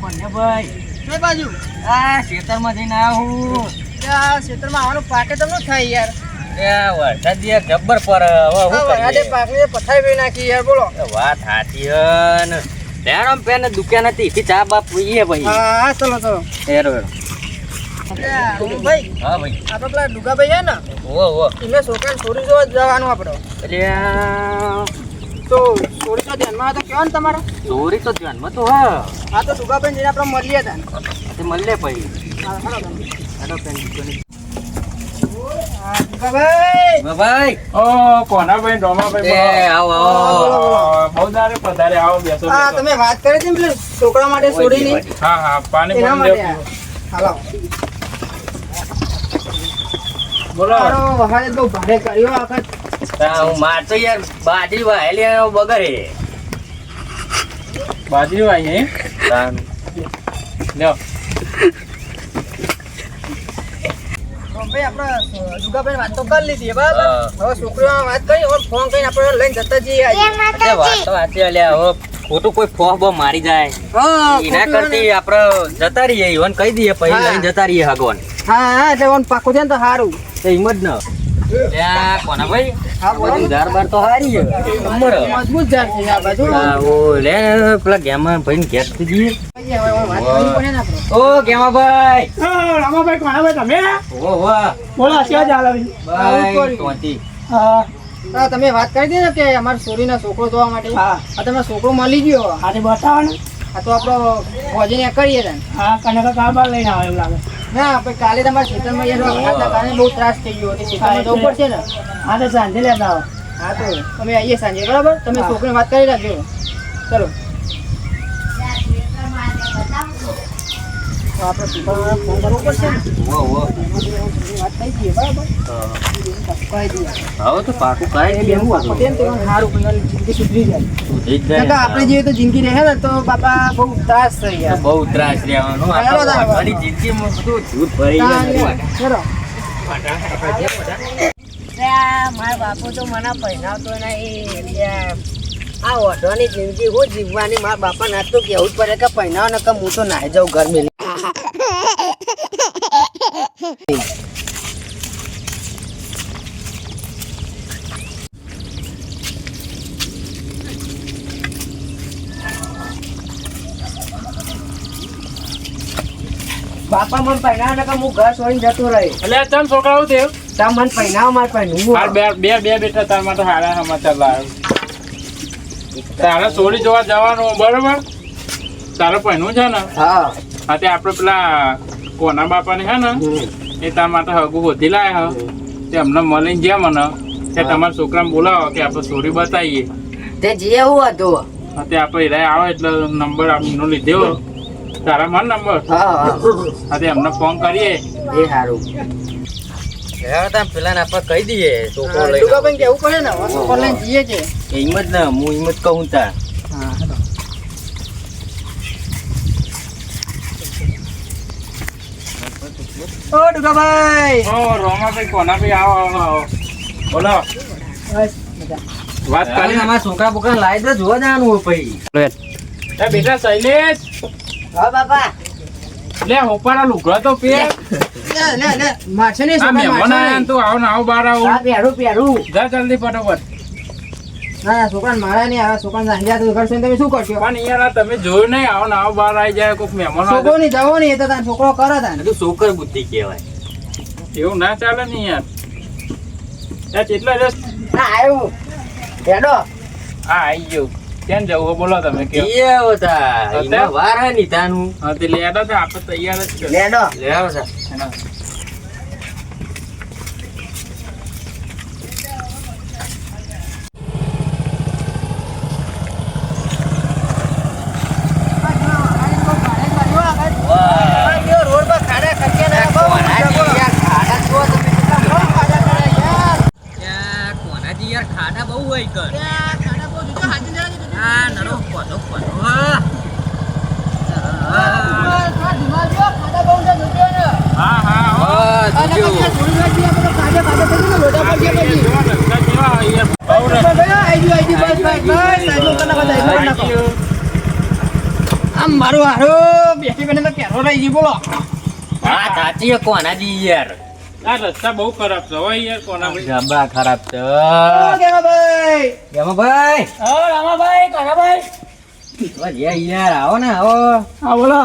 પન્ને ભાઈ? કઈ બાજુ. આ ખેતરમાં જઈને આવું આ ક્ષેત્રમાં આવવાનું પાકે તમને થાય યાર? વરસાદ યાર જબ્બર પર આ વરસાદે પથારી વેઈ નાખી યાર બોલો. વાત સાચી હે ને. લેણો પેન દુકાન હતી ચા બાપ પીએ ભાઈ. હા હા ચલો ચલો. હેરો હેરો. ભાઈ. હા ભાઈ. આપણે પેલા ડુગાભાઈ ભાઈ ને. ઓ ઓ એમને છોકરાને છોડી જોવા જવાનું આપણે એટલે આ તો ચોરી તો ધ્યાનમાં તો ને તમારા? ચોરી તો ધ્યાનમાં તો હા. આ તો દુગાબેન જઈને આપણે મળીએ હતા તે મળીએ ભાઈ. હેલો બેન. ભાઈ. ઓ કોનાભાઈ ડોમાભાઈ આવો આવો બહુ દાડે પધારે આવો બેસો હા તમે વાત કરી હતી ને છોકરા માટે છોડીની હા હા પાણી એના માટે હાલો. બોલો. બહુ ભારે કર્યો આ વખત તા યાર બાજરી વાયેલી બગરે બાજરી વાઈ લ્યો. ભાઈ આપણે દુગાભાઈ વાત તો કરી લીધી બરાબર? હવે છોકરીઓને વાત કરી હવે ફોન કરીને આપણે લઈને જતા જઈએ આજે. વાત તો સાચી અલ્યા હવે ખોટું કોઈ ફોહ બો મારી જાય. એના કરતી આપણે જતા રહીએ ઈવન કહી દઈએ પછી લઈને જતા રહીએ હગવાન. હા હા એટલે ઓન પાકું છે ને તો સારું. હિંમત ના. તમે વાત કરી ને કે અમારા ના છોકરો જોવા માટે હા. છોકરો મળી ગયો આજે બતાવો ને આ તો આપણો ભોજન કરીએ હા કનકા કારબાર લઈને આવે એવું લાગે ના કાલે તમારા ખેતરમાં યાર કારણે બહુ ત્રાસ થઈ ગયો. હતો ખેતરમાં જવું પડશે ને? હા તો સાંજે લેતા આવો. હા તો અમે આવીએ સાંજે બરાબર? તમે છોકરીને વાત કરી રાખજો. ચલો. આપણે છોકરાને ફોન કરવો પડશે ને ઓ ઓ વાત થઈ ગઈ બરાબર કહી દઈએ હવે તો પાકું કાંઈ નહીં બેહું હતું. તેમ તો સારું કોઈ જિંદગી સુધરી જાય આપણે જેવી તો જિંદગી રહે ને તો બાપા બહુ ત્રાસ થઈ ગયા બહુ ત્રાસ રહેવાનો. મારી જિંદગીમાં બધું જૂઠ ભરી ગયું ચલો મારા બાપુ તો મને પહેરાવતો નહીં. આ ઓઢવાની જિંદગી હું જીવવાની મારા બાપા ના તો કેવું જ પડે કે પહેરાવ ને કે હું તો નાહી જાઉં ઘર મેલી બાપા મન પહેરાવ ને હું ઘર છોડીને જતો રહી. એટલે ચાલ છોકરાઓ થયું તા મને પહેરાવ માર પહેરવું બે બે બે બેટા તાર માટે હારા સમાચાર લાવ્યો. તારા છોડી જોવા જવાનું બરોબર? તારે પહેનું છે ને? હા. તે આપણે પેલા કોના બાપાને છે ને એ તાર માટે હગુ વધી લાયા હ. તે અમને મળીને જે મને. કે તમારા છોકરાને બોલાવો કે આપણે સોરી બતાવીએ. તે જે એવું હતું. તે આપણે હિરાય આવે એટલે નંબર આપનો લીધો. તારા માર નંબર હા હા. તે અમને ફોન કરીએ. એ સારું પેલા આપણે કહી દઈએ છોકરો લઈને કેવું પડે ને છોકરો લઈને જઈએ છે એમ જ ને હું હિંમત કહું તા ઓ દુર્ગાભાઈ! ઓ રોમાભાઈ કોના ભાઈ આવો આવો આવો. બોલો. બસ વાત કરી. અમારા છોકરા બોકરા લાવી દે જોવા જવાનું હોય પછી. એ બેટા શૈલેષ. હા બાપા. લે હોપારા લુગડો તો પે તો મારશે આયા ને નહીં. તું આવો ને આવો બહાર આવો. હા પહેરું પહેરું. જા જલ્દી ફટાફટ. ના ના મારા નહીં આ છોકરાને સાંજ્યા તો કરશો તમે શું કરશો? પણ યાર તમે જોયું નહીં આવો ને આવો બહાર આવી જાય કોઈક મહેમાન છોકરો ની જવો નહીં એ તો તારો છોકરો કરે તાને બધું છોકર બુદ્ધિ કહેવાય. એવું ના ચાલે ને યાર. યાર કેટલા દિવસ ના આવ્યું હેડો. હા આવી ગયો. કેમ જવું બોલો તમે કે એ આવતા એમાં વાર હે ની તાનું હા તે લેડા તો આપણે તૈયાર જ લેડો. લે આવતા વાહ રોડ પર ખાડા ખર્ચે ના બહુ યાર ખાડા જો તમે ખાડા ખાડા યાર ત્યાં કોનાજી યાર ખાડા બહુ હોય કર ત્યાં ખાડા બહુ જોજો હાજી જરા જોજો. આ નડો કોનો કોનો આ ધીમા જો ખાડા બહુ છે જોજો ને હા હા હો. અને જોજો પછી થોડી વારથી આપણે ખાડા ખાડા કરી ને લોટા પર ગયા પછી જેવા રસ્તા જેવા યાર બહુ રસ્તા આઈ ગયું આઈ ગયું બસ બસ બસ સાઈડમાં કના બધા આવી ગયું. આમ મારું હારું એસટી બેન તો કેરો રહી ગઈ બોલો. હા સાચી કોનાજી યાર? આ રસ્તા બહુ ખરાબ છે હવે યાર કોના ભાઈ? જબા ખરાબ છે. ઓ, કેમાભાઈ એમાં ભાઈ ઓ રામાભાઈ કાકાભાઈ યાર યાર આવો ને આવો. હા બોલો.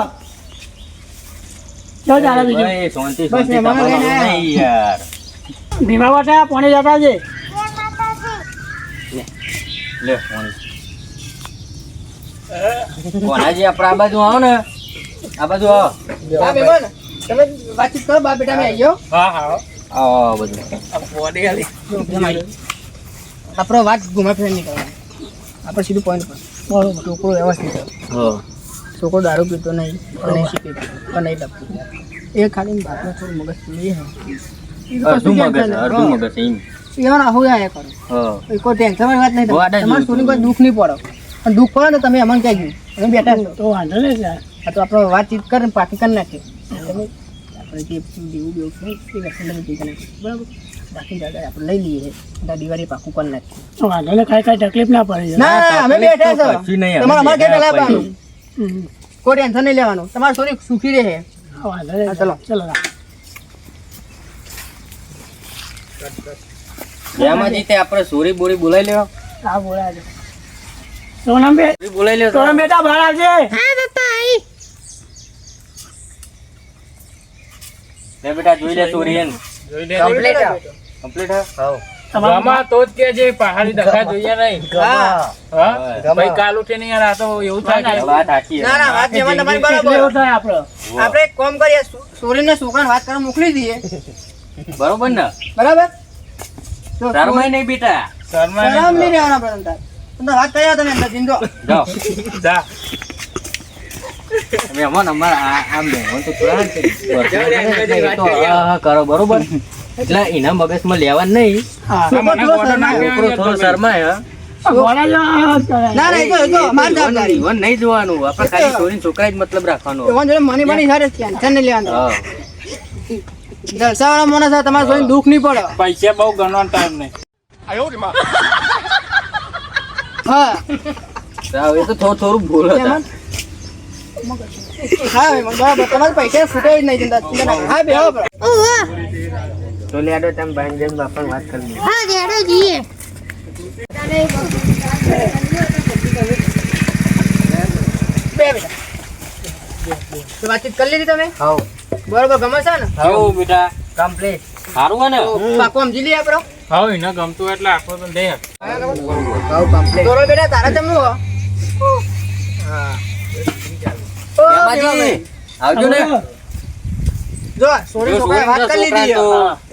શું ચાલે બીજું. ભાઈ શાંતિ બસ શાંતિ યાર. ભીમા વાટા પાણી જતા છે. લે ફોન કોનાજી આપણે આ બાજુ આવો ને. આ બાજુ આવો. હા મહેમાન તમે વાતચીત કરો બા બેટા મેં આવ્યો હા હા આવો બધું. આપણો વાત ઘુમા ફેર નહીં કરવાની. આપણે સીધું પોઈન્ટ પર. બરોબર છોકરો વ્યવસ્થિત છે. હા. છોકરો દારૂ પીતો નહીં નહીં શીખે પણ નહીં ડબતો એ ખાલી બાપનો થોડું મગજ પીડી હે. અડધું મગજ અડધું મગજ એમ. એમાં આવું આયા કરો. એ કોઈ ટેન્શન વાત નહીં તમારે કોઈ દુઃખ નહીં પડે. અને દુઃખ પડે ને તમે અમને કહી ગયું? અમે બેઠા છો. તો વાંધો નહીં આ તો આપણે વાતચીત કરીને પાકી કરી નાખીએ. આપણે જે દેવું બેવું છે એ વસ્તુ તમે નાખીએ. બરાબર? બાકી દાદા આપણે લઈ લઈએ. દાદા દિવાળી પાકું કરી નાખીએ. વાંધો ને કાંઈ કાંઈ તકલીફ ના પડે. ના અમે બેઠા છો. નહીં, તમારે અમારે ક્યાં લાવવાનું કોઈ ટેન્શન નહીં લેવાનું. તમારે સોની સુખી રહે. વાંધો નહીં. ચલો. ચલો એમાં જીતે આપણે સોરી બોરી બોલાવી લેવા? હા બોલા છે સોનમ બે સોરી બોલાઈ લેવા સોનમ બેટા બહાર આવજે. લે બેટા જોઈ લે સોરી એને જોઈ લે કમ્પ્લીટ કમ્પ્લીટ હા. ગમા તો જ કે જે પહાડી દખા જોઈએ નહીં. હા. હા? ભાઈ કાલ ઉઠે નહીં યાર આ તો એવું થાય વાત સાચી ના ના વાત જેમાં તમારી બરાબર. એવું થાય આપણો. આપણે એક કામ કરીએ સોરીને છોકરાને વાત કરવા મોકલી દઈએ. બરોબર ને? બરાબર? તો શરમાય નહીં બેટા. શર્મા નહીં રહેવાના. તમતાર વાત કર્યા તમે અંદર જીંદો. જાઓ. જા. તમે અમન અમારા આમ મહેમાન તો થોડા કરો બરોબર? એટલે એના મગજમાં લેવા નહીં. હા છોકરો થોડો શરમાય. છોકરો જો મતલબ રાખવાનો. એમાં જોડે મની બની સારી ટેન્શન લેવાનું. હા. જલસાવાળા માણસ આ તમારે જોઈને દુઃખ નહીં પડે. પૈસા બહુ ગણવાનો ટાઈમ નહીં. હા. એ તો થોડું થોડું ભૂલ હતા. હા બરાબર તમારે પૈસા ફૂટે જ નહીં ચિંતા ચિંતા ના કરો. હા બે તો લેડો તમે ભાઈ જેમ બાપા વાત કરી હા રેડો જઈએ. બે બેટા. તો વાતચીત કરી લીધી તમે? હા બરોબર ગમે છે ને? હાઉ. બેટા? કમ્પ્લીટ સારું હે ને? તો સમજી લઈએ આપણો. હા એને ગમતું એટલે આખો પણ દે. દોરો બેટા તારા જમવું હો. આવજો ને. જો સોરી છોકરાએ વાત કરી લીધી.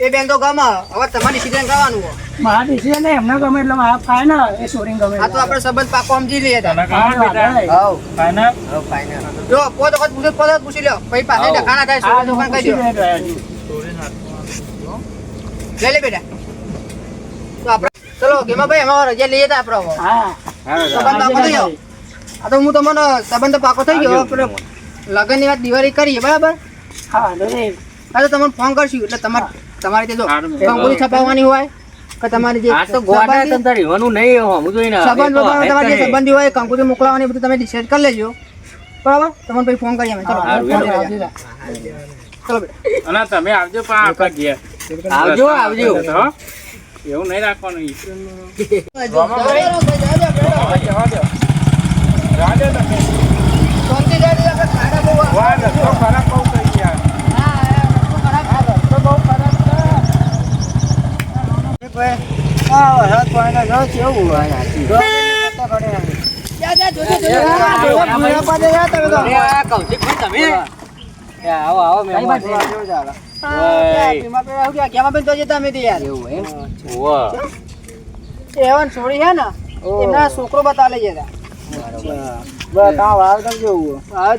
એ બેન તો ગમે. હવે તમારી ડિસિઝન કરવાનું હો. મારા નહીં, એમને ગમે એટલે મારા ફાય ને એ સોરી ગમે આ તો આપણે સંબંધ પાકો સમજી લઈએ તને બેટા. હાઉ. ફાઈનલ હાઉ ફાઇનલ જો પોત વખત પૂછે પોત પૂછી લ્યો. પછી પાસે આવો. થાય સોરી દુકાન કહી દો. લઈ લે બેટા. તો આપણે ચલો ગેમા ભાઈ એમાં રજા લઈએ તા આપણે. હા સંબંધ પાકો થઈ ગયો આ તો હું તમને સંબંધ પાકો થઈ ગયો આપણે લગ્નની વાત દિવાળી કરીએ બરાબર? હા તો તમને ફોન કરશું એટલે તમારે તમારી તે જો સારું. છપાવવાની હોય કે તમારે જે આ તો ગોડા તંતર રહેવાનું નહીં હું જોઈને સંબંધ બધાનો તમારે જે સંબંધી હોય કંકુરી મોકલાવાની બધું તમે ડિસાઈડ કરી લેજો. બરાબર? તમને પછી ફોન કરીએ અમે. ચલો. ચલો બેટા. અને તમે આવજો પા આવજો આવજો. હો? એવું નહીં રાખવાનું તમે. આવે. આ આવો મહેમાન કહેવાય? કેમાં બેન તો જતા તો યાર. એવું એમ? ઓવા એવન છોડી છે ને એમના છોકરો બતાવે છે હવે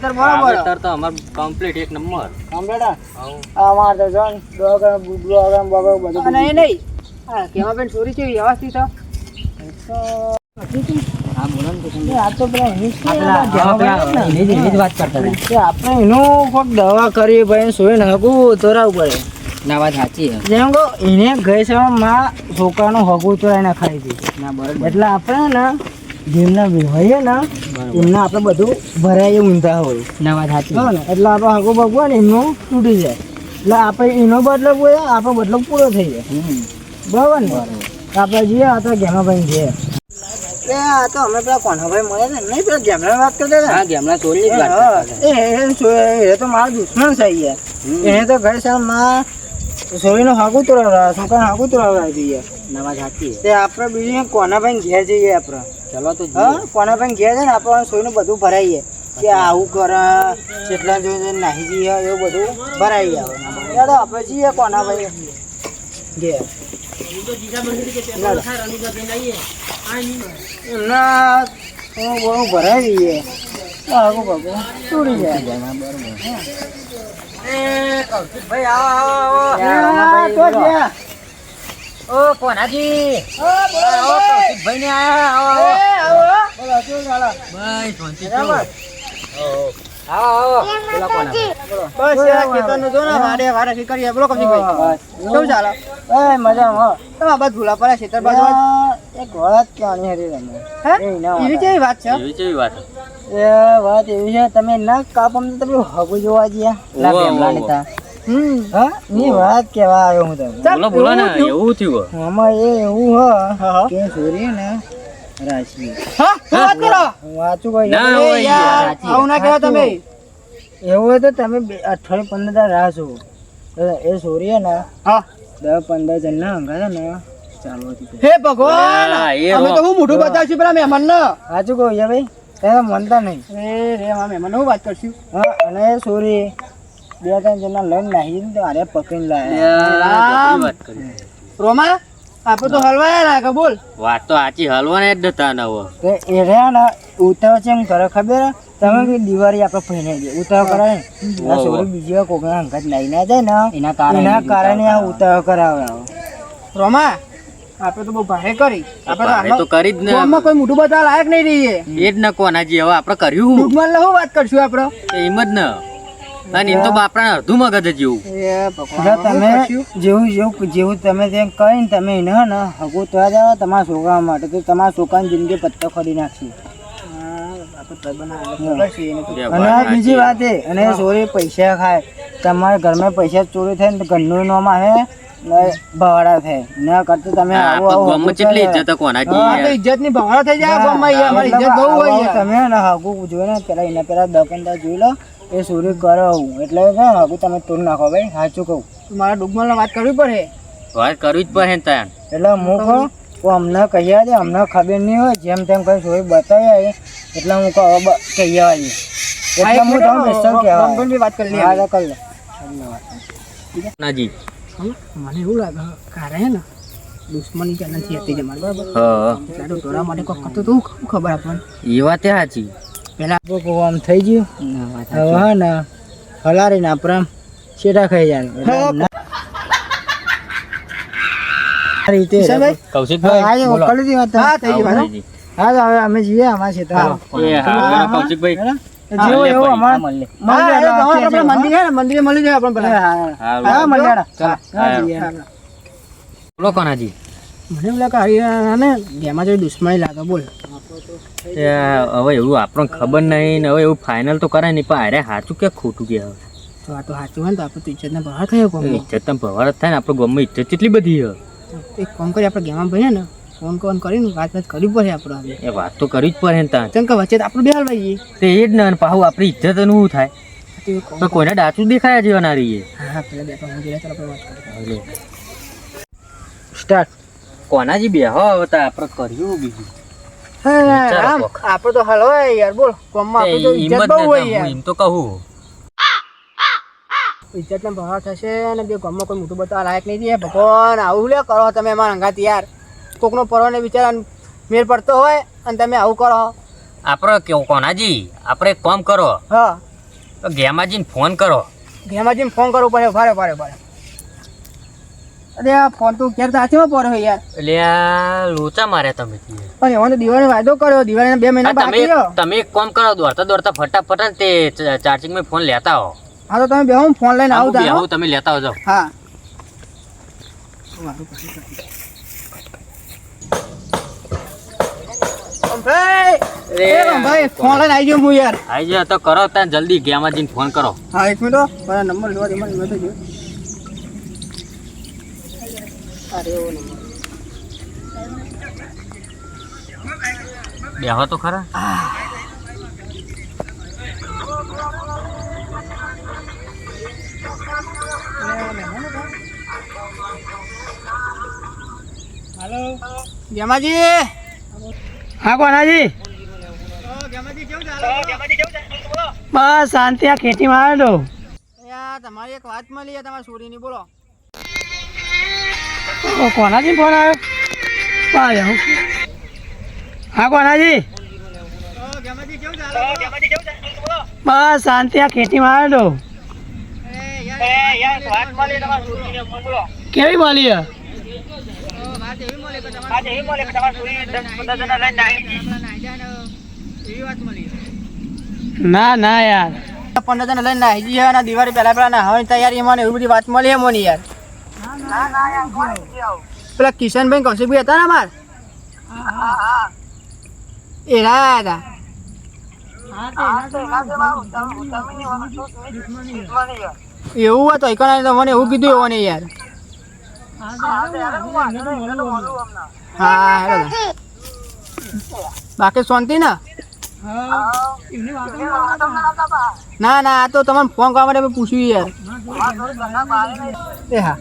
તો બરાબર આગળ તો અમાર કમ્પ્લીટ એક નંબર. અને એ નહીં. હા કેમાં બેન છોરી છે વ્યવસ્થિત છે? આપણે એનું કોઈક દવા કરીએ ભાઈ સોય હગું તોરાવું પડે. ના વાત સાચી જેમ કહો એને ગઈ છે માં છોકરાનું હગું ચોરાઈ નાખાઈ હતી એટલે આપણે ને જેમના હોય ને એમના આપણે બધું ભરાય ઊંધા હોય. નવા સાચી ને? એટલે આપણે હગુ ભગવાન એમનું તૂટી જાય. એટલે આપણે એનો બદલો હોય આપણો બદલો પૂરો થઈ જાય. બરાબર ને? આપણે જઈએ આપણે તો ઘેમાભાઈ જઈએ. એ આ તો અમે પેલા કોનાભાઈ મળ્યા ને નહીં પેલા જેમના વાત કરતા હતા? હા ગેમના ચોરની જ વાત હા, કરતા હતા. એ એ તો મારો દુશ્મન છે યાર એને તો ઘરે સાલમાં સોરીનો હાકુ તોડાવડા છોકરા હાકુ તોડાવડા દઈએ. નવા સાચી તે આપણે બીજું કોનાભાઈ ઘેર જઈએ આપણે. ચલો તો હા કોનાભાઈ ઘેર છે ને આપણે સોયનું બધું ભરાઈએ. કે આવું કરે કેટલા જોઈને નાહી જઈએ એવું બધું ભરાઈ આવે. આપણે જઈએ કોનાભાઈ ઘેર. ભરાઈ આગું જાય. ભાઈ આવો આવો ઓ ભાઈ ને આવો આવો. બોલો, શું ભાઈ શાંતિ? આવો આવો પેલા કોના બસ આ ખેતરનું જો ને વારે વારે કી કરીએ. બોલો કૌશિકભાઈ. કેવું ચાલે? એ મજામાં. તમે ના છે? તમે હગું જોવા ગયા. ની વાત કેવા આવ્યો હું તમને. બોલો બોલો ને એવું થયું. આમાં એ એવું હ કે ને રાશિ. હા? વાત કરો? વાંચું કોઈ? ના હોય યાર, આવું ના કહેવા તમે. એવું હોય તો તમે અઠવાડિયે પંદર દાડા રાહ છો એ સૂર્ય ને હા. દસ પંદર જણ ના હંગાથે ને હે ભગવાન! અમે તો હું મોઢું બતાવશું પેલા મહેમાન ને સાચું કહું છે ભાઈ? તમે મનતા નહીં. એ રે આ મહેમાન હું વાત કરશું? હા અને સોરી બે ત્રણ જણના લઈને નાહી ને તો આરે પકડીને લાયા. રામ. આપણે તો હલવાયા લાગે બોલ. વાત તો સાચી હલવાને જ નતા નવો. એ રહ્યા ને ઉતાવ છે એમ કરે ખબર તમે દિવાળી આપણે પહેરાઈ દે ઉતાવ કરે ને? છોરી બીજી કોકના અંગત લઈ ના જાય ને એના કારણે એના કારણે આ ઉતાવ કરાવે. રોમા આપણે તો બહુ ભારે કરી. આપણે તો કરી જ ને આમાં કોઈ મોટું બધા લાયક નહીં રહીએ. એ જ ન કોનાજી હવે આપણે કર્યું હું? દુશ્મન શું વાત કરશું આપણે? એમ જ ને. અને એમ તો બાપરા અડધું મગજ જ જેવું. તમે જેવું જેવું જેવું તમે તેમ કહીને તમે એને ને હગું તો જાવ તમારા છોકરા માટે. તો તમારા છોકરાની જિંદગી પત્તો ખોલી નાખશે. અને બીજી વાત. એ અને ચોરી પૈસા ખાય. તમારા ઘરમાં પૈસા ચોરી થાય ને તો ઘરનું નામ આવે ને ભવાડા થાય. ના કરતા તમે આવો કેટલી ઇજ્જત યાર. ઇજ્જતની થઈ જાય આ ગામમાં યાર. અમારી ઇજ્જત બહુ હોય તમે ને હગું જોઈને પેલા એના પેલા દકંદા જોઈ લો. એ સુરી કરો. હું એટલે ને હગું તમે તોડ નાખો ભાઈ સાચું કહું. મારા ડુગમાલને વાત કરવી પડે. વાત કરવી જ પડે ને એટલે હું કહું તો અમને કહી દે અમને ખબર નહીં હોય જેમ તેમ કઈ ચોરી બતાવી એટલે હું કહું કહી આવી એટલે હું તમને બેસલ કહેવાય? વાત કરી લઈએ. હા તો કરી લે. નાજી. મને એવું લાગે કારે હે ને દુશ્મની પહેલાંથી હતી જમાર બરાબર હા. તો ટોળા માટે કોક કરતો તો ખબર આપણને. એ વાત સાચી. પેલા આમ થઈ ગયું. હવે હે ને હલારીને આપણે આમ શેટા ખાઈ જાય. રીતે કૌશિકભાઈ આજે બોલો. વાત હા થઈ ગઈ વાત. હો. કૌશિકભાઈ. હા તો હવે અમે જઈએ અમારા કૌશિકભાઈ. મંદિર મંદિરે મળી જાય આપણે હા, મળી. બોલો કોનાજી. મને એવું લાગે હરિયાણા ને ગેમાં જોઈ દુશ્મની લાગે બોલ. હવે એવું આપણને ખબર નહીં ને હવે એવું ફાઇનલ તો કરાય નહીં પણ અરે સાચું કે ખોટું કે હવે? તો આ તો સાચું હોય ને તો આપણે તો ઇજ્જતના બહાર થયો કોમ ઇજ્જત તો ભવાર જ થાય ને આપણે ગામમાં ઇજ્જત કેટલી બધી છે. એક કોમ કરી આપણે ગેમાં ભાઈ ને ફોન કોન કરીને વાત વાત કરવી પડે આપણે એ વાત તો કરવી જ પડે ને ત્યાં કેમ કે વચ્ચે તો આપણે બેહાલ ભાઈ. તે એ જ ને પાછું આપણી ઇજ્જતનું શું થાય. તો કોઈને ડાચું દેખાયા જેવા ના રહીએ. હા હા પેલા બે પાંચ મંદિરે ચાલો આપણે વાત કરીએ. સ્ટાર્ટ. કોનાજી બેહો હવે તો આપણે કર્યું બીજું. આપણે તો હલવાય યાર બોલ. કોમમાં આપણે તો ઇજ્જત બહુ હોય યાર. એમ તો કહું ઇજ્જતના ભાવ થશે અને બે ગામમાં કોઈ મોટું બતાવવા લાયક નહીં છે. ભગવાન આવું લે કરો તમે અમારા અંગાત યાર. કોકનો પરવાને બિચારા મેળ પડતો હોય અને તમે આવું કરો. આપણે કેવું કોનાજી આપણે કોમ કરો. હા. તો ગેમાજીને ફોન કરો. ગેમાજી જઈને ફોન કરવો પડે ભારે ભારે ભારે અરે આ ફોન તો ક્યારે સાચીમાં પડ્યો યાર. એટલે આ લોચા માર્યા તમે પણ એવાનો દિવાળી વાયદો કર્યો દિવાળીના બે મહિના બાકી. તમે એક કામ કરો દોડતા દોડતા ફટાફટ તે ચાર્જિંગમાં ફોન લેતા આવો. હા તો તમે બે હું ફોન લઈને આવું તા આવું તમે લેતા આવજો. હા. ભાઈ ફોન લઈને આવી ગયો હું યાર. આવી જાય તો કરો ત્યાં જલ્દી ગેમાં જઈને ફોન કરો. હા એક મિનિટ મારા નંબર લેવા દે મને મેં તો બેહો ખરા ગેમાજી. હા કોનાજી બસ શાંતિ આ ખેતીમાં આવ્યો યાર તમારી એક વાત મળી તમારી છોરીની બોલો. કોનાજી ફોન આવ્યો? હા કોનાજી બસ, શાંતિ, આ ખેતીમાં આવ્યો કેવી મળી ના ના, યાર. પંદર જણ લઈને નાહી જઈએ દિવાળી પહેલા પહેલા નાહવાની તૈયારી મને એવી બધી વાત મળી મને યાર. પેલા કિશનભાઈ કૌશિકભાઈ હતા ને અમાર? એ રહ્યા હતા. એવું હતું એકણ તો મને એવું કીધું એવું યાર. હા બાકી શાંતિ ને? ના ના, આ તો તમને ફોન કરવા માટે પૂછ્યું યાર. એ હા.